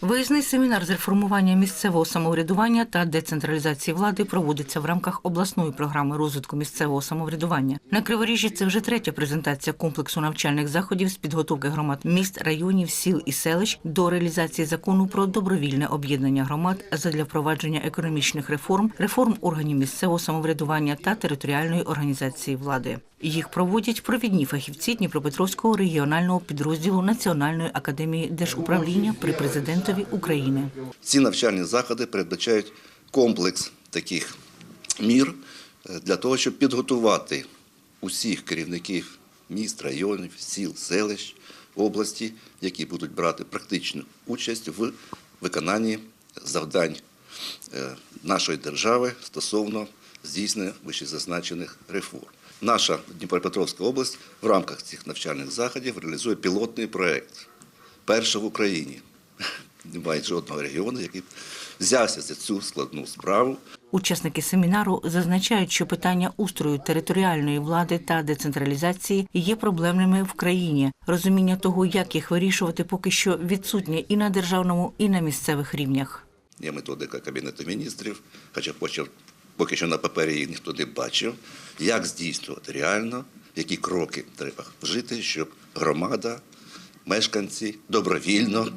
Виїзний семінар з реформування місцевого самоврядування та децентралізації влади проводиться в рамках обласної програми розвитку місцевого самоврядування. На Криворіжжі це вже третя презентація комплексу навчальних заходів з підготовки громад міст, районів, сіл і селищ до реалізації закону про добровільне об'єднання громад задля впровадження економічних реформ, реформ органів місцевого самоврядування та територіальної організації влади. Їх проводять провідні фахівці Дніпропетровського регіонального підрозділу Національної академії держуправління при президентові України. Ці навчальні заходи передбачають комплекс таких мір е, для того, щоб підготувати усіх керівників міст, районів, сіл, селищ області, які будуть брати практичну участь в виконанні завдань е, нашої держави стосовно здійснення вищезазначених реформ. Наша Дніпропетровська область в рамках цих навчальних заходів реалізує пілотний проект перша в Україні. Немає жодного регіону, який взявся за цю складну справу. Учасники семінару зазначають, що питання устрою територіальної влади та децентралізації є проблемними в країні. Розуміння того, як їх вирішувати, поки що відсутнє і на державному, і на місцевих рівнях. Є методика Кабінету міністрів, хоча поки, поки що на папері її ніхто не бачив, як здійснювати реально, які кроки треба вжити, щоб громада, мешканці добровільно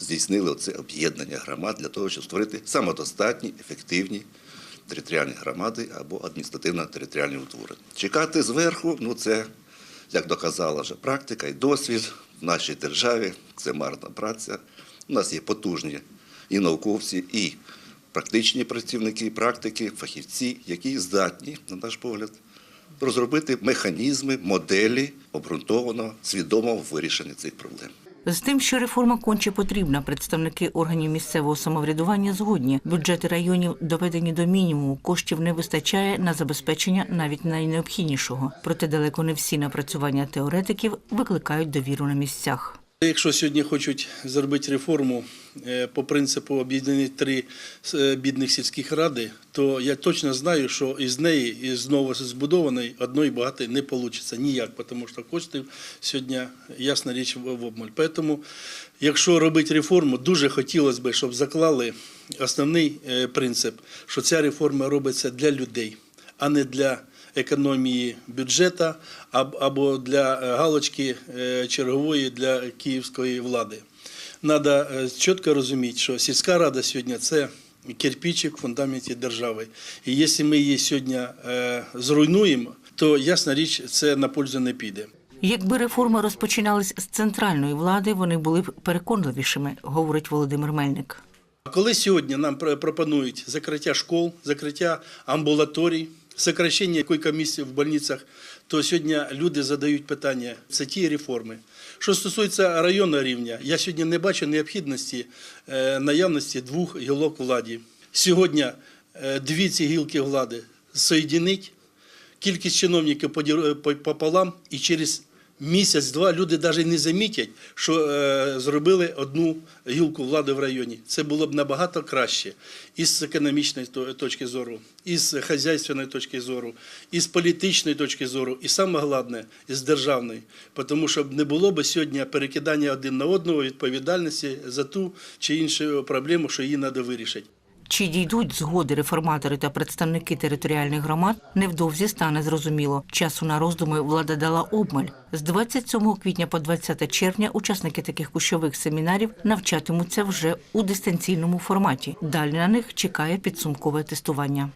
здійснили це об'єднання громад для того, щоб створити самодостатні, ефективні територіальні громади або адміністративно-територіальні утворення. Чекати зверху, ну це, як доказала вже практика і досвід в нашій державі, це марна праця. У нас є потужні і науковці, і практичні працівники, практики, фахівці, які здатні, на наш погляд, розробити механізми, моделі обґрунтованого, свідомого вирішення цих проблем. З тим, що реформа конче потрібна, представники органів місцевого самоврядування згодні. Бюджети районів доведені до мінімуму. Коштів не вистачає на забезпечення навіть найнеобхіднішого. Проте далеко не всі напрацювання теоретиків викликають довіру на місцях. Якщо сьогодні хочуть зробити реформу е, по принципу об'єднані три е, бідних сільських ради, то я точно знаю, що із неї, із знову збудованої, одної багато не вийде ніяк, тому що коштів сьогодні, ясна річ, в обмаль. Тому, якщо робити реформу, дуже хотілося б, щоб заклали основний е, принцип, що ця реформа робиться для людей, а не для економії бюджету або для е, галочки е, чергової для київської влади. Треба чітко розуміти, що сільська рада сьогодні це кирпичик в фундаменті держави. І якщо ми її сьогодні е, зруйнуємо, то ясна річ, це на пользу не піде. Якби реформи розпочинались з центральної влади, вони були б переконливішими, говорить Володимир Мельник. А Коли сьогодні нам пр- пропонують закриття школ, закриття амбулаторій, сокращення койко-місць в больницях, то сьогодні люди задають питання, це ті реформи. Що стосується районного рівня, я сьогодні не бачу необхідності е, наявності двох гілок влади. Сьогодні е, дві ці гілки влади соєдинить, кількість чиновників поділ- пополам, і через місяць-два люди навіть не замітять, що е, зробили одну гілку влади в районі. Це було б набагато краще і з економічної точки зору, і з хазяйственної точки зору, і з політичної точки зору, і саме головне, і державної. Тому що не було б сьогодні перекидання один на одного відповідальності за ту чи іншу проблему, що її треба вирішити. Чи дійдуть згоди реформатори та представники територіальних громад, невдовзі стане зрозуміло. Часу на роздуми влада дала обмаль. З 27 квітня по 20 червня учасники таких кущових семінарів навчатимуться вже у дистанційному форматі. Далі на них чекає підсумкове тестування.